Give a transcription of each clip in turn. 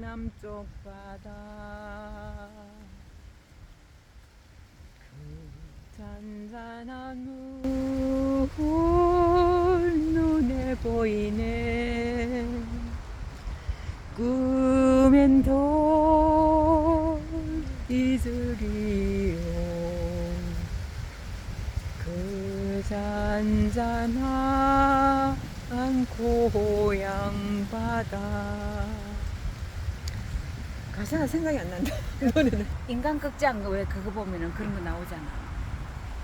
남쪽 바다. 그 잔잔한 노을 눈에 보이네. 꿈엔 도 이슬이요. 그 잔잔한 고향 바다 가사가 생각이 안 난다 노래는 인간극장 왜 그거 보면은 그런 거 나오잖아.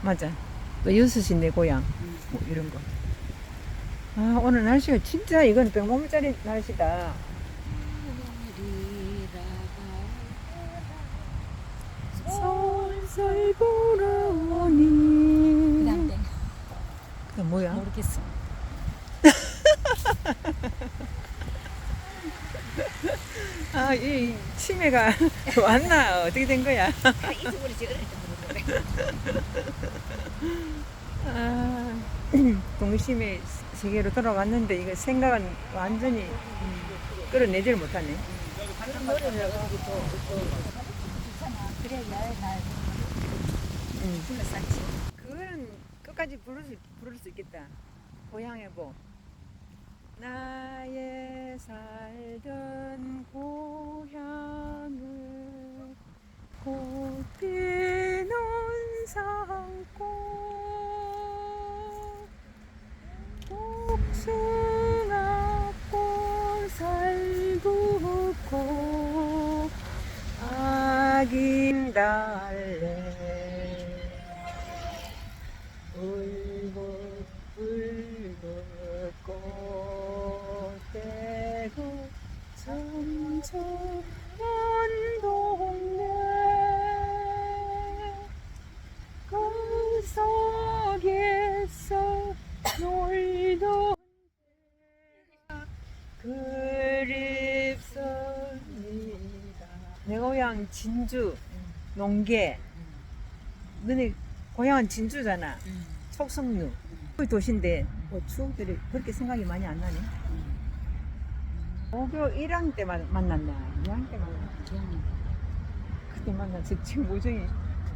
맞아 또 여섯이 내 고향 음. 뭐 이런 거. 아 오늘 날씨가 진짜 이건 100몸짜리 날씨다. 그다음 때그 뭐야? 모르겠어. 아 이 치매가 왔나 어떻게 된 거야? 잊어버리지 아 동심의 세계로 돌아갔는데 이거 생각은 완전히 끌어내지를 못하네. 그래. 불러쌌지. 그거는 끝까지 부를 수, 부를 수 있겠다. 고향의 복. 나의 달래. 울고 울고 꽃대고 점점한 동네. 그 속에서 놀던 그립습니다. 내 고향 진주 농계. 너네 고향은 진주잖아. 척성루 그 도시인데 뭐 추억들이 그렇게 생각이 많이 안 나네. 고교 1학년 때 만- 만났나? 2학년 때 만났나? 그때 만났지 지금 모정이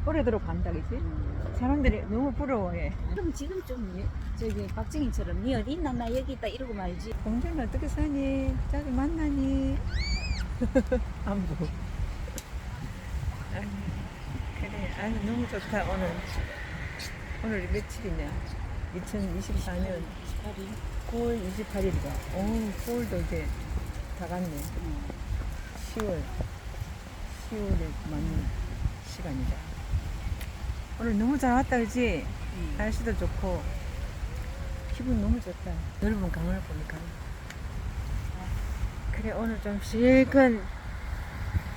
오래도록 간다 그지? 사람들이 너무 부러워해. 그럼 지금 좀 예- 저기 박정희처럼 니 어디 있나? 나 여기 있다 이러고 말지. 공주는 어떻게 사니? 자주 만나니? 안부 아유 너무 좋다. 오늘. 오늘 며칠이냐? 2024년 9월 28일이다. 오 9월도 이제 다 갔네. 10월. 10월에 맞는 시간이다. 오늘 너무 잘 왔다 그지? 날씨도 좋고. 기분 너무 좋다. 넓은 강을 보니까. 그래 오늘 좀 실컷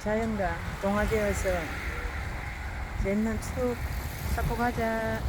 자연과 동화되어서 옛날 추억 찾고 가자